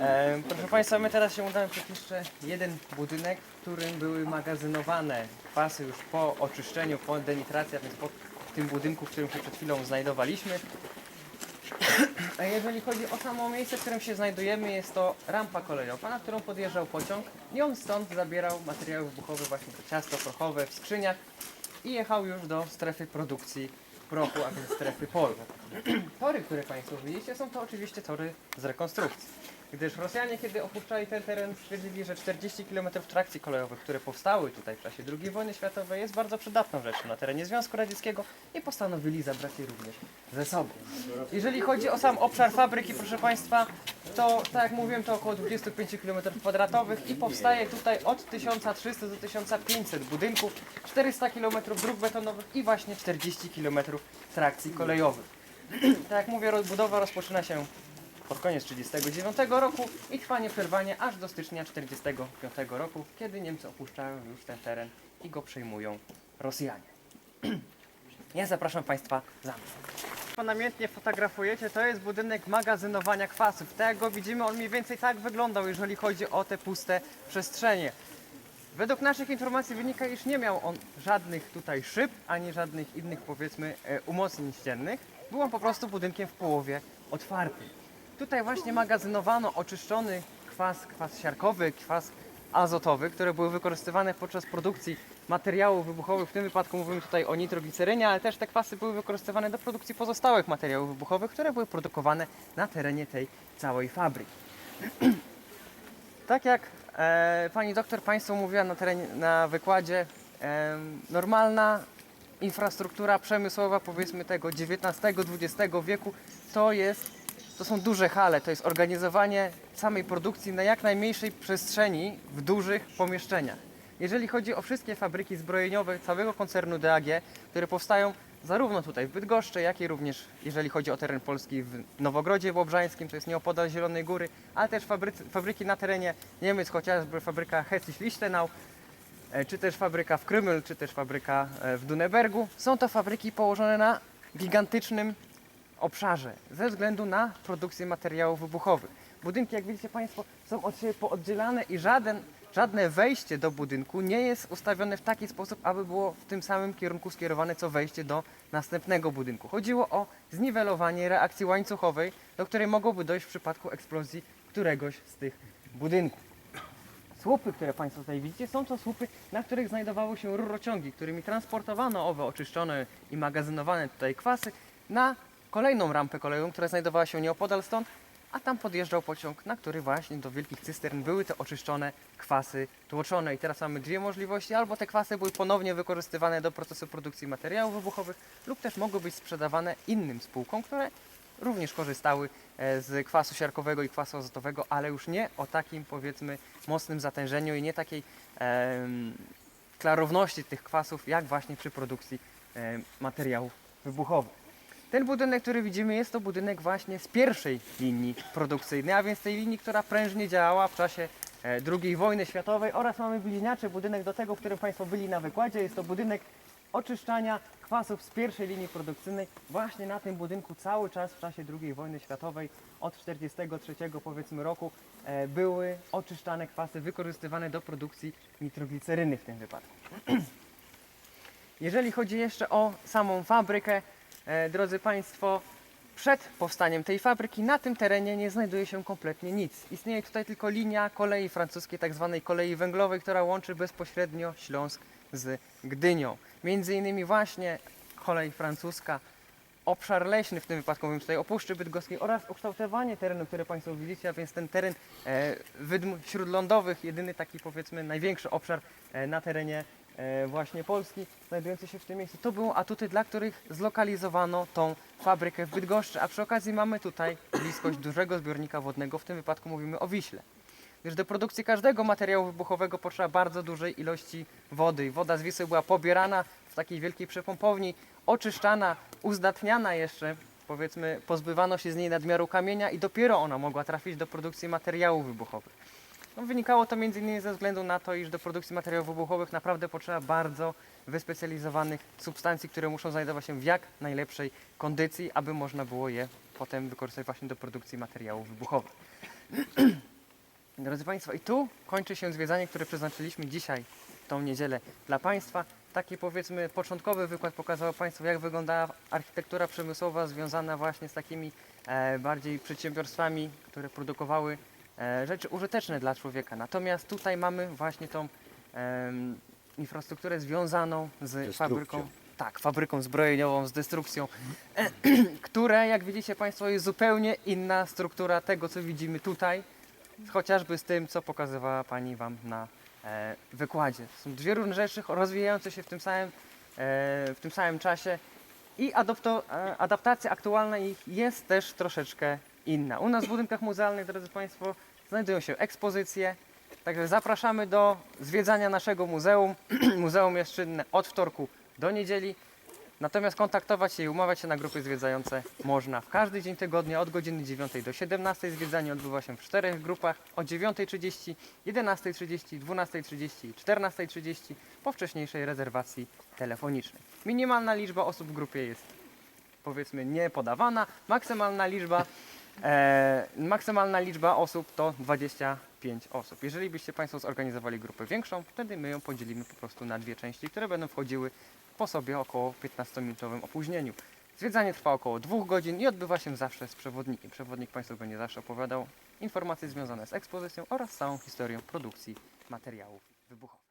E, proszę Państwa, my teraz się udamy przed jeszcze jeden budynek, w którym były magazynowane kwasy już po oczyszczeniu, po denitracji, a więc po tym budynku, w którym się przed chwilą znajdowaliśmy. A jeżeli chodzi o samo miejsce, w którym się znajdujemy, jest to rampa kolejowa, na którą podjeżdżał pociąg i on stąd zabierał materiały wybuchowe, właśnie to ciasto prochowe w skrzyniach i jechał już do strefy produkcji prochu, a więc strefy polu. Tory, które Państwo widzicie, są to oczywiście tory z rekonstrukcji. Gdyż Rosjanie, kiedy opuszczali ten teren, stwierdzili, że 40 km trakcji kolejowych, które powstały tutaj w czasie II wojny światowej, jest bardzo przydatną rzeczą na terenie Związku Radzieckiego i postanowili zabrać je również ze sobą. Jeżeli chodzi o sam obszar fabryki, proszę Państwa, to tak jak mówiłem, to około 25 km kwadratowych i powstaje tutaj od 1300 do 1500 budynków, 400 km dróg betonowych i właśnie 40 km trakcji kolejowych. tak jak mówię, budowa rozpoczyna się pod koniec 1939 roku i trwa nieprzerwanie aż do stycznia 1945 roku, kiedy Niemcy opuszczają już ten teren i go przejmują Rosjanie. Ja zapraszam Państwa za mną. Namiętnie fotografujecie, to jest budynek magazynowania kwasów. Tak jak go widzimy, on mniej więcej tak wyglądał, jeżeli chodzi o te puste przestrzenie. Według naszych informacji wynika, iż nie miał on żadnych tutaj szyb, ani żadnych innych powiedzmy e, umocnień ściennych. Był on po prostu budynkiem w połowie otwartym. Tutaj właśnie magazynowano oczyszczony kwas, kwas siarkowy, kwas azotowy, które były wykorzystywane podczas produkcji materiałów wybuchowych. W tym wypadku mówimy tutaj o nitroglicerynie, ale też te kwasy były wykorzystywane do produkcji pozostałych materiałów wybuchowych, które były produkowane na terenie tej całej fabryki. Tak jak e, pani doktor Państwu mówiła na, terenie, na wykładzie, e, normalna infrastruktura przemysłowa powiedzmy tego XIX-XX wieku to jest, to są duże hale, to jest organizowanie samej produkcji na jak najmniejszej przestrzeni w dużych pomieszczeniach. Jeżeli chodzi o wszystkie fabryki zbrojeniowe całego koncernu DAG, które powstają zarówno tutaj w Bydgoszczy, jak i również jeżeli chodzi o teren Polski w Nowogrodzie Łobrzańskim, to jest nieopodal Zielonej Góry, ale też fabryki na terenie Niemiec, chociażby fabryka Hessisch-Lichtenau, e, czy też fabryka w Kryml, czy też fabryka e, w Dunebergu. Są to fabryki położone na gigantycznym obszarze ze względu na produkcję materiałów wybuchowych. Budynki, jak widzicie Państwo, są od siebie pooddzielane i żaden, żadne wejście do budynku nie jest ustawione w taki sposób, aby było w tym samym kierunku skierowane co wejście do następnego budynku. Chodziło o zniwelowanie reakcji łańcuchowej, do której mogłoby dojść w przypadku eksplozji któregoś z tych budynków. Słupy, które Państwo tutaj widzicie, są to słupy, na których znajdowały się rurociągi, którymi transportowano owe oczyszczone i magazynowane tutaj kwasy na kolejną rampę kolejową, która znajdowała się nieopodal stąd, a tam podjeżdżał pociąg, na który właśnie do wielkich cystern były te oczyszczone kwasy tłoczone. I teraz mamy dwie możliwości, albo te kwasy były ponownie wykorzystywane do procesu produkcji materiałów wybuchowych, lub też mogły być sprzedawane innym spółkom, które również korzystały e, z kwasu siarkowego i kwasu azotowego, ale już nie o takim powiedzmy mocnym zatężeniu i nie takiej em, klarowności tych kwasów, jak właśnie przy produkcji em, materiałów wybuchowych. Ten budynek, który widzimy, jest to budynek właśnie z pierwszej linii produkcyjnej, a więc tej linii, która prężnie działała w czasie e, II wojny światowej oraz mamy bliźniaczy budynek do tego, w którym Państwo byli na wykładzie. Jest to budynek oczyszczania kwasów z pierwszej linii produkcyjnej. Właśnie na tym budynku cały czas w czasie II wojny światowej od 1943 powiedzmy roku e, były oczyszczane kwasy wykorzystywane do produkcji nitrogliceryny w tym wypadku. Jeżeli chodzi jeszcze o samą fabrykę, drodzy Państwo, przed powstaniem tej fabryki na tym terenie nie znajduje się kompletnie nic. Istnieje tutaj tylko linia kolei francuskiej, tak zwanej kolei węglowej, która łączy bezpośrednio Śląsk z Gdynią. Między innymi właśnie kolej francuska, obszar leśny, w tym wypadku mówimy tutaj o Puszczy Bydgoskiej oraz ukształtowanie terenu, które Państwo widzicie, a więc ten teren e, wydm śródlądowych, jedyny taki powiedzmy największy obszar e, na terenie e, właśnie Polski, znajdujący się w tym miejscu. To było atuty, dla których zlokalizowano tą fabrykę w Bydgoszczy, a przy okazji mamy tutaj bliskość dużego zbiornika wodnego, w tym wypadku mówimy o Wiśle. Gdyż do produkcji każdego materiału wybuchowego potrzeba bardzo dużej ilości wody. Woda z Wisły była pobierana w takiej wielkiej przepompowni, oczyszczana, uzdatniana jeszcze, powiedzmy, pozbywano się z niej nadmiaru kamienia i dopiero ona mogła trafić do produkcji materiałów wybuchowych. No, wynikało to m.in. ze względu na to, iż do produkcji materiałów wybuchowych naprawdę potrzeba bardzo wyspecjalizowanych substancji, które muszą znajdować się w jak najlepszej kondycji, aby można było je potem wykorzystać właśnie do produkcji materiałów wybuchowych. Drodzy Państwo, i tu kończy się zwiedzanie, które przeznaczyliśmy dzisiaj, tą niedzielę dla Państwa. Taki powiedzmy początkowy wykład pokazał Państwu, jak wyglądała architektura przemysłowa związana właśnie z takimi e, bardziej przedsiębiorstwami, które produkowały rzeczy użyteczne dla człowieka. Natomiast tutaj mamy właśnie tą em, infrastrukturę związaną z fabryką. Tak, fabryką zbrojeniową, z destrukcją, które, jak widzicie Państwo, jest zupełnie inna struktura tego, co widzimy tutaj, chociażby z tym, co pokazywała Pani Wam na e, wykładzie. Są dwie różne rzeczy rozwijające się w tym samym, e, w tym samym czasie i e, adaptacja aktualna ich jest też troszeczkę inna. U nas w budynkach muzealnych, drodzy Państwo, znajdują się ekspozycje, także zapraszamy do zwiedzania naszego muzeum. muzeum jest czynne od wtorku do niedzieli. Natomiast kontaktować się i umawiać się na grupy zwiedzające można w każdy dzień tygodnia od godziny 9 do 17. Zwiedzanie odbywa się w czterech grupach o 9.30, 11.30, 12.30 i 14.30 po wcześniejszej rezerwacji telefonicznej. Minimalna liczba osób w grupie jest powiedzmy nie podawana. Maksymalna liczba, e, maksymalna liczba osób to 25 osób. Jeżeli byście Państwo zorganizowali grupę większą, wtedy my ją podzielimy po prostu na dwie części, które będą wchodziły po sobie około 15-minutowym opóźnieniu. Zwiedzanie trwa około 2 godzin i odbywa się zawsze z przewodnikiem. Przewodnik Państwu będzie zawsze opowiadał informacje związane z ekspozycją oraz całą historią produkcji materiałów wybuchowych.